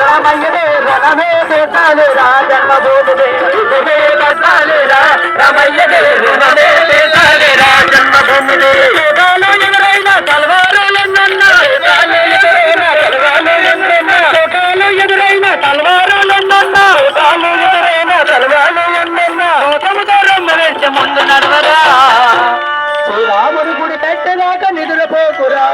రామయ్యనే రణమే పెట్టాలిరా జన్మభూమిని కట్టాలిరా రామయ్యనే రణమే పెట్టాలిరా జన్మభూమిని యుగాలు ఎదురైన ఎదురైన తలవారులన్న ఎదురైన తలవారులన్న ఎదురైన ముందు నడవరా శ్రీరాముడి గుడి పెట్టినాక నిద్రపోకురా.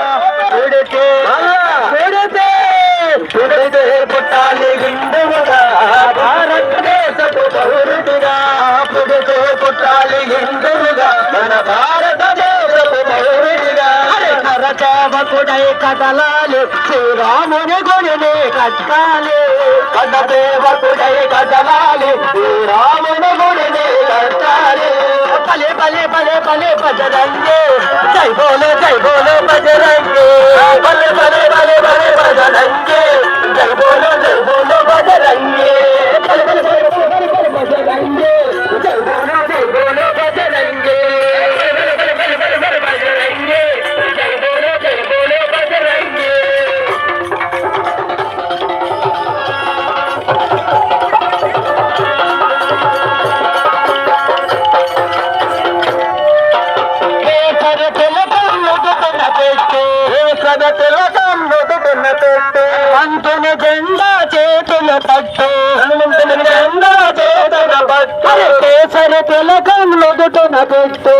కరచావకుడై కదలాలి. శ్రీరాముని గుడిని కట్టాలి. కథసేవకుడై కదలాలి. శ్రీరాముని గుడిని కట్టాలి. పలే పలే పలే పలే బజరంగే జై బోలో జై బోలో బజరంగే పలే పలే పలే పలే పంతుని జెండా చేతుల పట్టు. హనుమంతుని జెండా చేతుల పట్టు. కేసర తిలకం నుదుటిన పెట్టు.